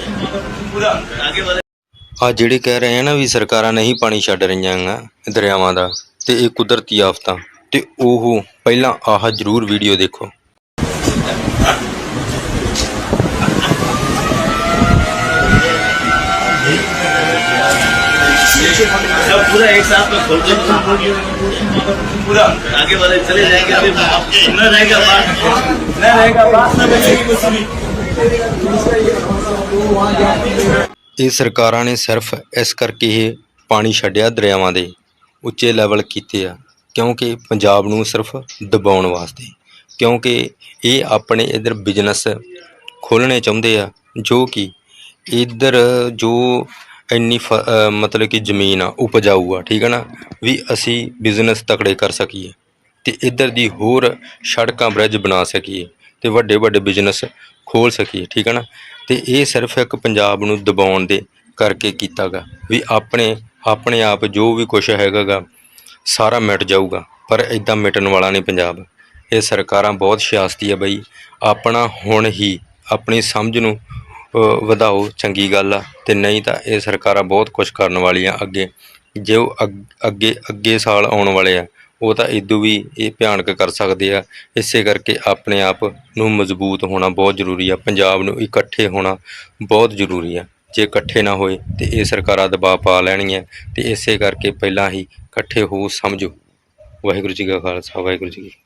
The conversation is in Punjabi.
पूरा आगे वाले ਆ ਜਿਹੜੇ ਕਹਿ ਰਹੇ ਆ ਨਾ ਵੀ ਸਰਕਾਰਾਂ ਨਹੀਂ ਪਾਣੀ ਛੱਡ ਰਹੀਆਂ ਗਾ ਦਰਿਆਵਾਂ ਦਾ ਤੇ ਇਹ ਕੁਦਰਤੀ ਆਫਤਾਂ ਤੇ ਉਹ ਪਹਿਲਾਂ ਆਹ ਜ਼ਰੂਰ ਵੀਡੀਓ ਦੇਖੋ सब पूरा एक साथ में खोल के पूरा आगे वाले चले जाएंगे अभी न रहेगा बात न रहेगा बात न बचेगी कुछ भी ਇਹ ਸਰਕਾਰਾਂ ਨੇ ਸਿਰਫ ਇਸ ਕਰਕੇ ਇਹ ਪਾਣੀ ਛੱਡਿਆ ਦਰਿਆਵਾਂ ਦੇ ਉੱਚੇ ਲੈਵਲ ਕੀਤੇ ਆ, ਕਿਉਂਕਿ ਪੰਜਾਬ ਨੂੰ ਸਿਰਫ ਦਬਾਉਣ ਵਾਸਤੇ, ਕਿਉਂਕਿ ਇਹ ਆਪਣੇ ਇਧਰ ਬਿਜ਼ਨਸ ਖੋਲ੍ਹਣੇ ਚਾਹੁੰਦੇ ਆ, ਜੋ ਕਿ ਇਧਰ ਜੋ ਇੰਨੀ ਫ- ਮਤਲਬ ਕਿ ਜ਼ਮੀਨ ਆ, ਉਪਜਾਊ ਆ, ਠੀਕ ਹੈ ਨਾ, ਵੀ ਅਸੀਂ ਬਿਜ਼ਨਸ ਤਕੜੇ ਕਰ ਸਕੀਏ ਤੇ ਇਧਰ ਦੀ ਹੋਰ ਸੜਕਾਂ ਬ੍ਰਿਜ ਬਣਾ ਸਕੀਏ। ਤੇ ਵੱਡੇ ਵੱਡੇ ਬਿਜ਼ਨਸ ਖੋਲ ਸਕੀਏ, ਠੀਕ ਹੈ ਨਾ? ਤੇ ਇਹ ਸਿਰਫ ਇੱਕ ਪੰਜਾਬ ਨੂੰ ਦਬਾਉਣ ਦੇ ਕਰਕੇ ਕੀਤਾ ਗਾ, ਵੀ ਆਪਣੇ ਆਪਣੇ ਆਪ ਜੋ ਵੀ ਕੁਝ ਹੈਗਾ ਗਾ, ਸਾਰਾ ਮਿਟ ਜਾਊਗਾ, ਪਰ ਇਦਾਂ ਮਿਟਣ ਵਾਲਾ ਨਹੀਂ ਪੰਜਾਬ। ਇਹ ਸਰਕਾਰਾਂ ਬਹੁਤ ਸਿਆਸਤੀ ਆ ਬਈ, ਆਪਣਾ ਹੁਣ ਹੀ ਆਪਣੀ ਸਮਝ ਨੂੰ ਵਧਾਓ, ਚੰਗੀ ਗੱਲ ਆ, ਤੇ ਨਹੀਂ ਤਾਂ ਇਹ ਸਰਕਾਰਾਂ ਬਹੁਤ ਕੁਝ ਕਰਨ ਵਾਲੀਆਂ ਅੱਗੇ, ਜੋ ਅੱਗ- ਅੱਗੇ ਅੱਗੇ ਸਾਲ ਆਉਣ ਵਾਲੇ ਆ। ਉਹ ਤਾਂ ਇਦੋਂ ਵੀ ਇਹ ਭਿਆਨਕ ਕਰ ਸਕਦੇ ਆ। ਇਸੇ ਕਰਕੇ ਆਪਣੇ ਆਪ ਨੂੰ ਮਜ਼ਬੂਤ ਹੋਣਾ ਬਹੁਤ ਜ਼ਰੂਰੀ ਆ। ਪੰਜਾਬ ਨੂੰ ਇਕੱਠੇ ਹੋਣਾ ਬਹੁਤ ਜ਼ਰੂਰੀ ਆ। ਜੇ ਇਕੱਠੇ ਨਾ ਹੋਏ ਤੇ ਇਹ ਸਰਕਾਰਾਂ ਦਬਾਅ ਪਾ ਲੈਣਗੀਆਂ। ਤੇ ਇਸੇ ਕਰਕੇ ਪਹਿਲਾਂ ਹੀ ਇਕੱਠੇ ਹੋ ਸਮਝੋ। ਵਾਹਿਗੁਰੂ ਜੀ ਕਾ ਖਾਲਸਾ, ਵਾਹਿਗੁਰੂ ਜੀ ਕੀ ਫਤਿਹ।